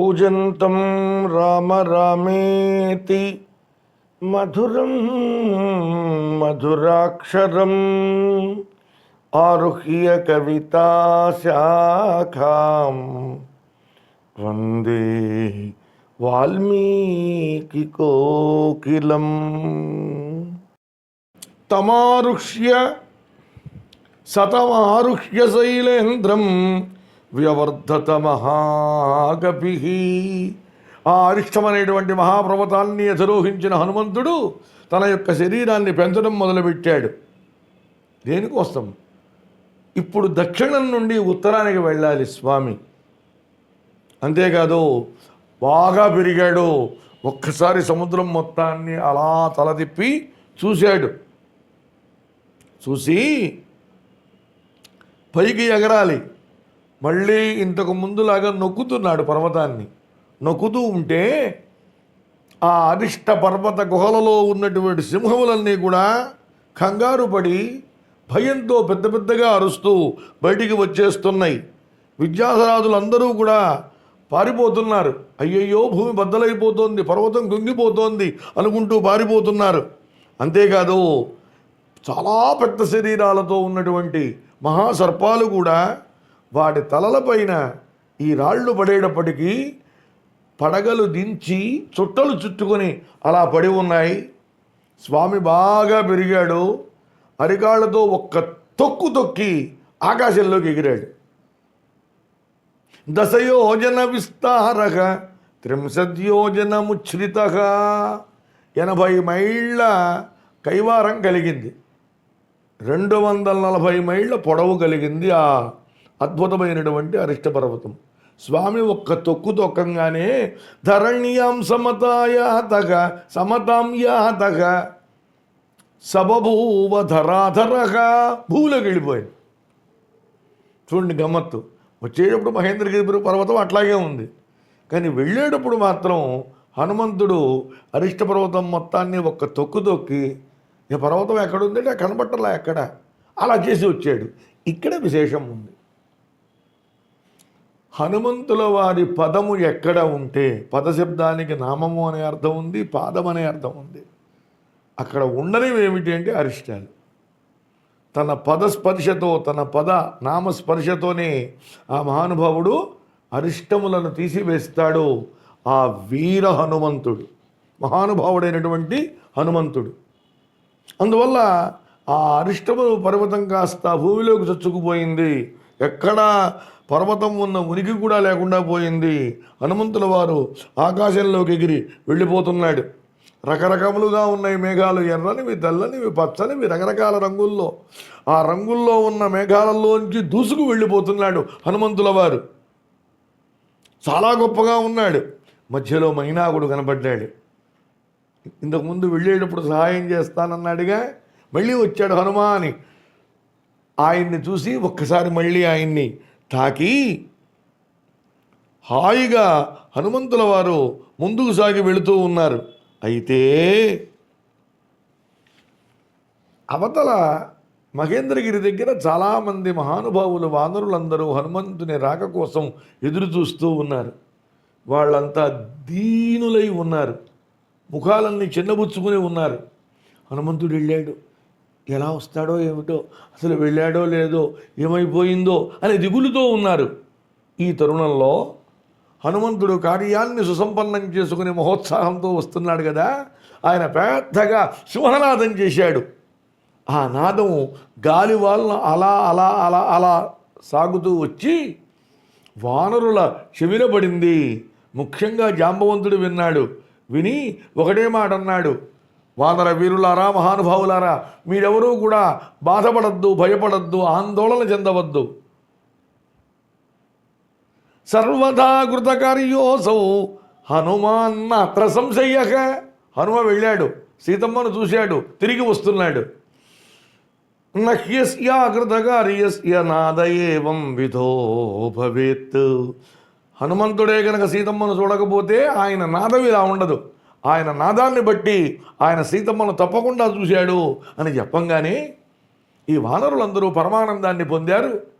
కూజంతం రామ రామేతి మధురం మధురాక్షరం ఆరుహ్య కవితా శాఖాం వందే వాల్మీకి కోకిలం తమారుహ్య వ్యవర్ధత మహాగపి ఆ అరిష్టమనేటువంటి మహాపర్వతాన్ని అధిరోహించిన హనుమంతుడు తన యొక్క శరీరాన్ని పెంచడం మొదలుపెట్టాడు. దేనికోసం ఇప్పుడు దక్షిణం నుండి ఉత్తరానికి వెళ్ళాలి స్వామి. అంతేకాదు బాగా పెరిగాడు. ఒక్కసారి సముద్రం మొత్తాన్ని అలా తల తిప్పి చూశాడు. చూసి పైకి ఎగరాలి. మళ్ళీ ఇంతకు ముందులాగా నొక్కుతున్నాడు పర్వతాన్ని. నొక్కుతూ ఉంటే ఆ అరిష్ట పర్వత గుహలలో ఉన్నటువంటి సింహములన్నీ కూడా కంగారు పడి భయంతో పెద్ద పెద్దగా అరుస్తూ బయటికి వచ్చేస్తున్నాయి. విద్యాసరాజులందరూ కూడా పారిపోతున్నారు. అయ్యయ్యో భూమి బద్దలైపోతోంది పర్వతం కుంగిపోతోంది అనుకుంటూ పారిపోతున్నారు. అంతేకాదు చాలా పెద్ద శరీరాలతో ఉన్నటువంటి మహాసర్పాలు కూడా వాటి తలలపైన ఈ రాళ్ళు పడేటప్పటికీ పడగలు దించి చుట్టలు చుట్టుకొని అలా పడి ఉన్నాయి. స్వామి బాగా పెరిగాడు. అరికాళ్ళతో ఒక్క తొక్కు తొక్కి ఆకాశంలోకి ఎగిరాడు. దశయోజన విస్తారక త్రింశద్యోజన ముచ్ఛ్రిత ఎనభై మైళ్ళ కైవారం కలిగింది. రెండు వందల నలభై మైళ్ళ పొడవు కలిగింది ఆ అద్భుతమైనటువంటి అరిష్ట పర్వతం స్వామి ఒక్క తొక్కు తొక్కంగానే ధరణ్యాం సమతాయాతగ సమతాం యాతగ సబభూవ ధరాధరగ భూలోకి వెళ్ళిపోయింది చూడండి గమ్మత్తు. వచ్చేటప్పుడు మహేంద్రగిరి పర్వతం అట్లాగే ఉంది. కానీ వెళ్ళేటప్పుడు మాత్రం హనుమంతుడు అరిష్ట పర్వతం మొత్తాన్ని ఒక్క తొక్కు తొక్కి ఈ పర్వతం ఎక్కడుందంటే కనబట్టలా ఎక్కడ? అలా చేసి వచ్చాడు. ఇక్కడ విశేషం ఉంది. హనుమంతుల వారి పదము ఎక్కడ ఉంటే పదశబ్దానికి నామము అనే అర్థం ఉంది పాదం అనే అర్థం ఉంది. అక్కడ ఉండనివి ఏమిటి అంటే అరిష్టాలు. తన పదస్పర్శతో తన పద నామస్పర్శతోనే ఆ మహానుభావుడు అరిష్టములను తీసివేస్తాడు. ఆ వీర హనుమంతుడు మహానుభావుడైనటువంటి హనుమంతుడు. అందువల్ల ఆ అరిష్టము పర్వతం కాస్త భూమిలోకి చొచ్చుకుపోయింది. ఎక్కడ పర్వతం ఉన్న ఉనికి కూడా లేకుండా పోయింది. హనుమంతుల వారు ఆకాశంలోకి ఎగిరి వెళ్ళిపోతున్నాడు. రకరకములుగా ఉన్నాయి మేఘాలు ఎర్రనివి తెల్లనివి పచ్చనివి రకరకాల రంగుల్లో. ఆ రంగుల్లో ఉన్న మేఘాలలోంచి దూసుకు వెళ్ళిపోతున్నాడు హనుమంతుల వారు. చాలా గొప్పగా ఉన్నాడు. మధ్యలో మైనాగుడు కనపడ్డాడు ఇంతకుముందు వెళ్ళేటప్పుడు సహాయం చేస్తానన్నాడుగా మళ్ళీ వచ్చాడు హనుమా అని ఆయన్ని చూసి ఒక్కసారి మళ్ళీ ఆయన్ని తాకి హాయిగా హనుమంతుల వారు ముందుకు సాగి వెళుతూ ఉన్నారు. అయితే అవతల మహేంద్రగిరి దగ్గర చాలామంది మహానుభావులు వానరులందరూ హనుమంతుని రాక కోసం ఎదురు చూస్తూ ఉన్నారు. వాళ్ళంతా దీనులై ఉన్నారు. ముఖాలన్నీ చిన్నబుచ్చుకుని ఉన్నారు. హనుమంతుడు వెళ్ళాడు. ఎలా వస్తాడో ఏమిటో అసలు వెళ్ళాడో లేదో ఏమైపోయిందో అనే దిగులుతో ఉన్నారు. ఈ తరుణంలో హనుమంతుడు కార్యాన్ని సుసంపన్నం చేసుకుని మహోత్సాహంతో వస్తున్నాడు కదా. ఆయన పెద్దగా సింహనాదం చేశాడు. ఆ నాదం గాలి వాళ్ళను అలా అలా అలా అలా సాగుతూ వచ్చి వానరుల చెవిన పడింది. ముఖ్యంగా జాంబవంతుడు విన్నాడు. విని ఒకటే మాట అన్నాడు వానర వీరులారా మహానుభావులారా మీరెవరూ కూడా బాధపడద్దు భయపడద్దు ఆందోళన చెందవద్దు. సర్వదా కృతకార్యోసౌ హనుమాన్న అత్ర సంశయ్యక హనుమ వెళ్ళాడు సీతమ్మను చూశాడు తిరిగి వస్తున్నాడు. నహ్యస్యా కృతకార్యస్య నాద ఏవం విధో భవేత్. హనుమంతుడే కనుక సీతమ్మను చూడకపోతే ఆయన నాదం ఇలా ఉండదు. ఆయన నాదాన్ని బట్టి ఆయన సీతమ్మను తప్పకుండా చూశాడు అని చెప్పంగానే ఈ వానరులందరూ పరమానందాన్ని పొందారు.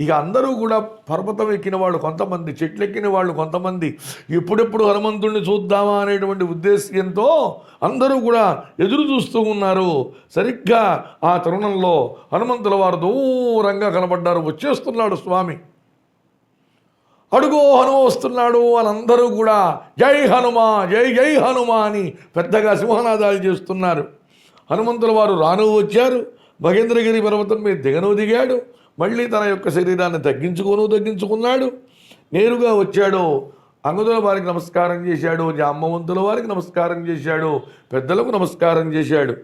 ఇక అందరూ కూడా పర్వతం ఎక్కిన వాళ్ళు కొంతమంది చెట్లు ఎక్కిన వాళ్ళు కొంతమంది ఎప్పుడెప్పుడు హనుమంతుడిని చూద్దామా అనేటువంటి ఉద్దేశ్యంతో అందరూ కూడా ఎదురు చూస్తూ ఉన్నారు. సరిగ్గా ఆ తరుణంలో హనుమంతుల వారు దూరంగా కనబడ్డారు. వచ్చేస్తున్నాడు స్వామి. అడుగో హనుమ వస్తున్నాడు అని అందరూ కూడా జై హనుమ జై జై హనుమ అని పెద్దగా సింహనాదాలు చేస్తున్నారు. హనుమంతుల వారు రాను వచ్చారు. మహేంద్రగిరి పర్వతం మీద దిగను దిగాడు. మళ్ళీ తన యొక్క శరీరాన్ని తగ్గించుకోను తగ్గించుకున్నాడు. నేరుగా వచ్చాడు. అంగదుల వారికి నమస్కారం చేశాడు. జాంబవంతుల వారికి నమస్కారం చేశాడు. పెద్దలకు నమస్కారం చేశాడు.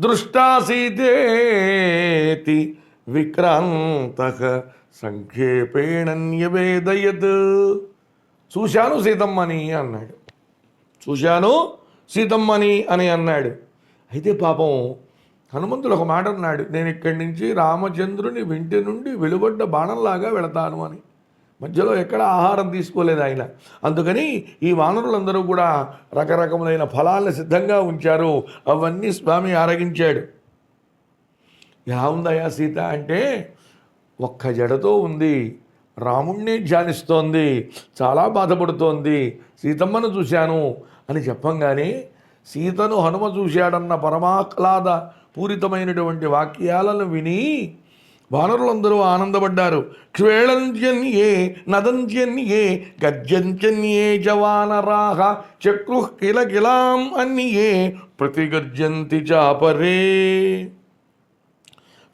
దృష్టాసీతేతి విక్రాంతక సంక్షేపేణన్యవేదయత్. చూశాను సీతమ్మని అన్నాడు. చూశాను సీతమ్మని అని అన్నాడు. అయితే పాపం హనుమంతుడు ఒక మాట అన్నాడు. నేను ఇక్కడి నుంచి రామచంద్రుని వింటి నుండి వెలువడ్డ బాణంలాగా వెళతాను అని. మధ్యలో ఎక్కడ ఆహారం తీసుకోలేదు ఆయన. అందుకని ఈ వానరులందరూ కూడా రకరకములైన ఫలాలను సిద్ధంగా ఉంచారు. అవన్నీ స్వామి ఆరగించాడు. ఎలా ఉందయా సీత అంటే ఒక్క జడతో ఉంది. రాముణ్ణి ధ్యానిస్తోంది. చాలా బాధపడుతోంది. సీతమ్మను చూశాను అని చెప్పంగానే సీతను హనుమ చూశాడన్న పరమాహ్లాద పూరితమైనటువంటి వాక్యాలను విని వానరులందరూ ఆనందపడ్డారు. క్షేళంత్యన్యే నదంత్యన్యే గర్జంత్యన్యే జవానరాహ చక్రు కిల కిలాం అన్యే ప్రతిగర్జంతి చాపరే.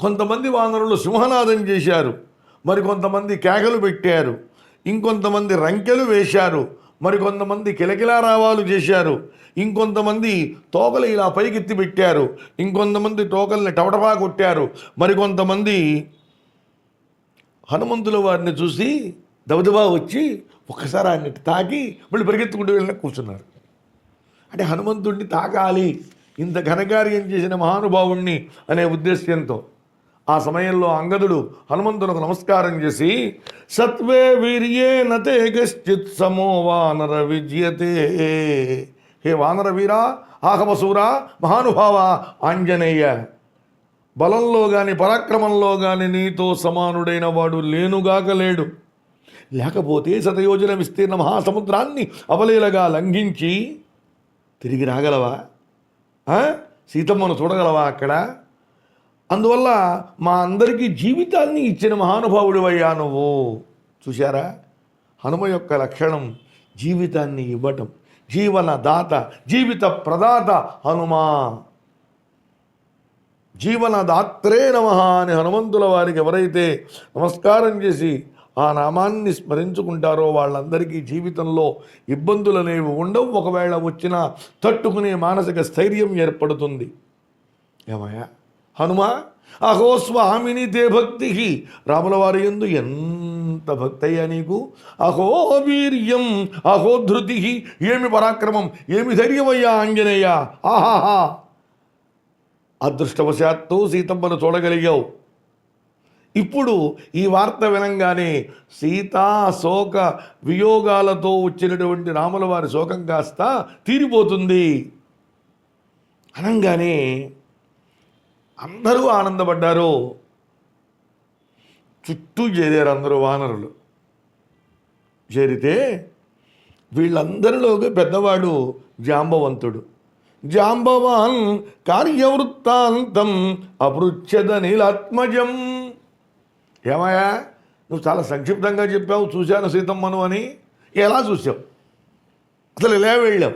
కొంతమంది వానరులు సింహనాదం చేశారు. మరికొంతమంది కేకలు పెట్టారు. ఇంకొంతమంది రంకెలు వేశారు. మరికొంతమంది కిలకిలారావాలు చేశారు. ఇంకొంతమంది తోకలు ఇలా పైకెత్తి పెట్టారు. ఇంకొంతమంది తోకల్ని టవటపా కొట్టారు. మరికొంతమంది హనుమంతుల వారిని చూసి దబదబా వచ్చి ఒక్కసారి ఆయన తాకి మళ్ళీ పరిగెత్తుకుంటూ వెళ్ళిన కూర్చున్నారు. అంటే హనుమంతుడిని తాకాలి. ఇంత ఘనకార్యం చేసిన మహానుభావుణ్ణి అనే ఉద్దేశ్యంతో ఆ సమయంలో అంగదుడు హనుమంతునకు నమస్కారం చేసి సత్వే వీర్యే నతే కశ్చిత్ సమో వానర విజయతే. హే వానర వీరా ఆహమసూరా మహానుభావ ఆంజనేయ! బలంలో గాని పరాక్రమంలో కానీ నీతో సమానుడైన వాడు లేనుగాక లేడు. లేకపోతే శతయోజన విస్తీర్ణ మహాసముద్రాన్ని అవలీలగా లంఘించి తిరిగి రాగలవా? సీతమ్మను చూడగలవా అక్కడ? అందువల్ల మా అందరికీ జీవితాన్ని ఇచ్చిన మహానుభావుడివయ్యా నువ్వు. చూశారా? హనుమ యొక్క లక్షణం జీవితాన్ని ఇవ్వటం. జీవన దాత జీవిత ప్రదాత హనుమా జీవనదాత్రే నమ అని హనుమంతుల వారికి ఎవరైతే నమస్కారం చేసి ఆ నామాన్ని స్మరించుకుంటారో వాళ్ళందరికీ జీవితంలో ఇబ్బందులు అనేవి ఉండవు. ఒకవేళ వచ్చినా తట్టుకునే మానసిక స్థైర్యం ఏర్పడుతుంది. ఏమయ్యా? హనుమ అహో స్వామిని తే భక్తి రాముల వారి ఎందు ఎంత భక్తయ్యా నీకు? అహో వీర్యం అహో ధృతి ఏమి పరాక్రమం ఏమి ధైర్యమయ్యా ఆంజనేయ? ఆహాహా. అదృష్టవశాత్తు సీతమ్మను చూడగలిగావు. ఇప్పుడు ఈ వార్త వినంగానే సీతా శోక వియోగాలతో వచ్చినటువంటి రాముల వారి శోకం కాస్త తీరిపోతుంది. అనంగానే అందరూ ఆనందపడ్డారు. చుట్టూ చేరారు అందరూ వానరులు. చేరితే వీళ్ళందరిలోకి పెద్దవాడు జాంబవంతుడు. జాంబవాన్ కార్యవృత్తాంతం అపృచ్ఛద నీలాత్మజం. ఏమయ్యా నువ్వు చాలా సంక్షిప్తంగా చెప్పావు చూశాను సీతమ్మను అని. ఎలా చూసావు అసలు ఇలా వెళ్ళావు?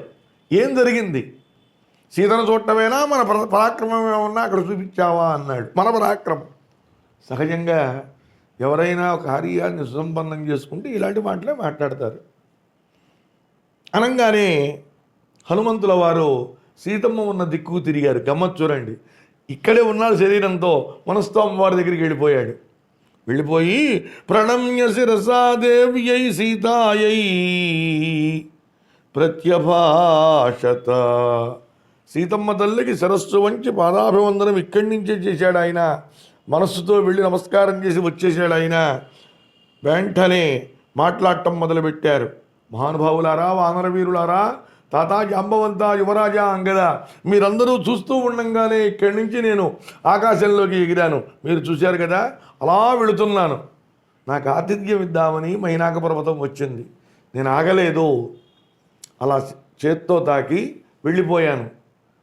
ఏం జరిగింది? సీతను చూడటమేనా? మన పరాక్రమం ఏమన్నా అక్కడ చూపించావా? అన్నాడు. మన పరాక్రమం. సహజంగా ఎవరైనా ఒక కార్యాన్ని సుసంపన్నం చేసుకుంటే ఇలాంటి మాటలే మాట్లాడతారు. అనగానే హనుమంతుల వారు సీతమ్మ ఉన్న దిక్కుకు తిరిగారు. గమ్మత్ చూడండి. ఇక్కడే ఉన్నాడు శరీరంతో. మనస్తోమ వారి దగ్గరికి వెళ్ళిపోయాడు. వెళ్ళిపోయి ప్రణమ్య శిరసా దేవ్యై సీతాయై ప్రత్యభాషత. సీతమ్మ తల్లికి శిరస్సు వంచి పాదాభివందనం ఇక్కడి నుంచే చేశాడు ఆయన. మనస్సుతో వెళ్ళి నమస్కారం చేసి వచ్చేసాడు ఆయన. వెంటనే మాట్లాడటం మొదలుపెట్టారు. మహానుభావులారా వానరవీరులారా తాత జాంబవంత యువరాజా అంగద మీరందరూ చూస్తూ ఉండంగానే ఇక్కడి నుంచి నేను ఆకాశంలోకి ఎగిరాను. మీరు చూశారు కదా అలా వెళుతున్నాను. నాకు ఆతిథ్యం ఇద్దామని మైనాక పర్వతం వచ్చింది. నేను ఆగలేదు. అలా చేత్తో తాకి వెళ్ళిపోయాను.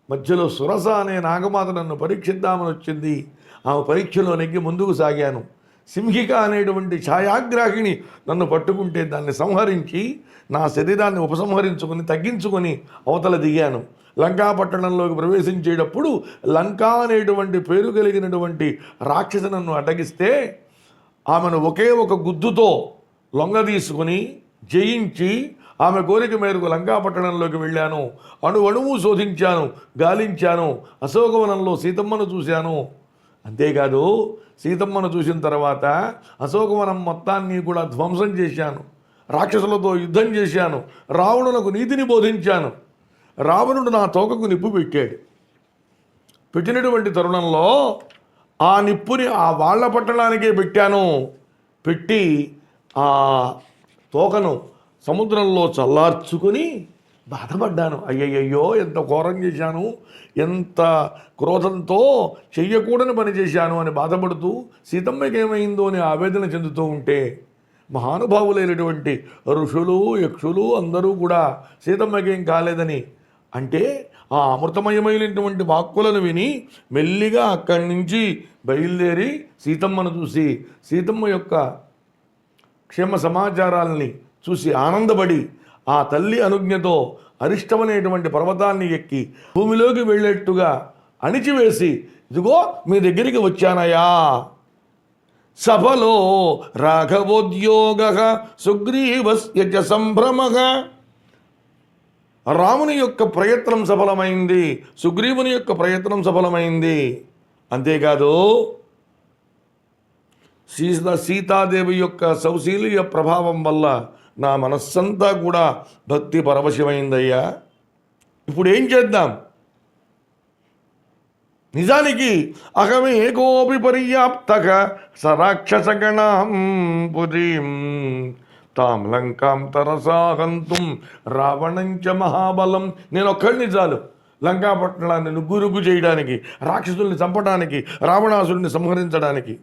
మధ్యలో సురస అనే నాగమాత నన్ను పరీక్షిద్దామని వచ్చింది. ఆమె పరీక్షలో నెగ్గి ముందుకు సాగాను. సింహిక అనేటువంటి ఛాయాగ్రాహిణి నన్ను పట్టుకుంటే దాన్ని సంహరించి నా శరీరాన్ని ఉపసంహరించుకొని తగ్గించుకొని అవతల దిగాను. లంకా పట్టణంలోకి ప్రవేశించేటప్పుడు లంకా అనేటువంటి పేరు కలిగినటువంటి రాక్షసి నన్ను అడ్డగిస్తే ఆమెను ఒకే ఒక గుద్దుతో లొంగ తీసుకుని జయించి ఆమె కోరిక మేరకు లంకాపట్టణంలోకి వెళ్ళాను. అణు అణువు శోధించాను గాలించాను అశోకవనంలో సీతమ్మను చూశాను. అంతేకాదు సీతమ్మను చూసిన తర్వాత అశోకవనం మొత్తాన్ని కూడా ధ్వంసం చేశాను. రాక్షసులతో యుద్ధం చేశాను. రావణులకు నీతిని బోధించాను. రావణుడు నా తోకకు నిప్పు పెట్టాడు. పెట్టినటువంటి తరుణంలో ఆ నిప్పుని ఆ వాళ్ళ పట్టణానికే పెట్టాను. పెట్టి ఆ తోకను సముద్రంలో చల్లార్చుకొని బాధపడ్డాను. అయ్యయ్యో ఎంత ఘోరం చేశాను ఎంత క్రోధంతో చెయ్యకూడని పని చేశాను అని బాధపడుతూ సీతమ్మకి ఏమైందో అని ఆవేదన చెందుతూ ఉంటే మహానుభావులైనటువంటి ఋషులు యక్షులు అందరూ కూడా సీతమ్మకేం కాలేదని అంటే ఆ అమృతమయమైనటువంటి వాక్కులను విని మెల్లిగా అక్కడి నుంచి బయలుదేరి సీతమ్మను చూసి సీతమ్మ యొక్క క్షేమ సమాచారాలని చూసి ఆనందపడి ఆ తల్లి అనుజ్ఞతో అరిష్టమనేటువంటి పర్వతాన్ని ఎక్కి భూమిలోకి వెళ్ళేట్టుగా అణిచివేసి ఇదిగో మీ దగ్గరికి వచ్చానయా సభలో రాఘవోద్యోగ సుగ్రీవస్య సంభ్రమ. రాముని యొక్క ప్రయత్నం సఫలమైంది సుగ్రీవుని యొక్క ప్రయత్నం సఫలమైంది. అంతేకాదు సీత సీతాదేవి యొక్క సౌశీల్య ప్రభావం వల్ల నా మనస్సంతా కూడా భక్తి పరవశమైందయ్యా. ఇప్పుడు ఏం చేద్దాం? నిజానికి అహమేకోపి పర్యాప్తక సరాక్షసగణాం పురీం తాం లంకాం తరసాహంతుం రావణంచ మహాబలం. నేను ఒక్కడిని చాలు. లంకాపట్టణాన్ని నుగ్గు చేయడానికి రాక్షసుల్ని చంపడానికి రావణాసుల్ని సంహరించడానికి.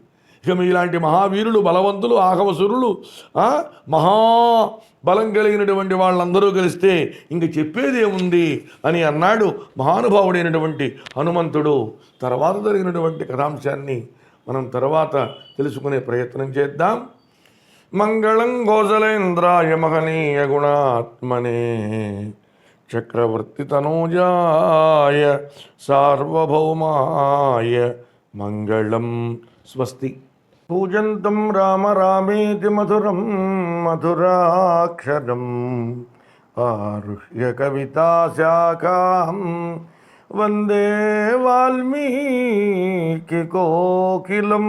ఇక ఇలాంటి మహావీరులు బలవంతులు ఆహవసురులు మహా బలం కలిగినటువంటి వాళ్ళందరూ కలిస్తే ఇంక చెప్పేదేముంది అని అన్నాడు మహానుభావుడైనటువంటి హనుమంతుడు. తర్వాత జరిగినటువంటి కథాంశాన్ని మనం తర్వాత తెలుసుకునే ప్రయత్నం చేద్దాం. మంగళం గోజలేంద్రాయ మహనీయ గుణాత్మనే చక్రవర్తి తనూజాయ సార్వభౌమాయ మంగళం స్వస్తి. పూజంతం రామ రామేతి మధురం మధురాక్షరం ఆరుహ్య కవితాశాఖాం వందే వాల్మీకి కోకిలం.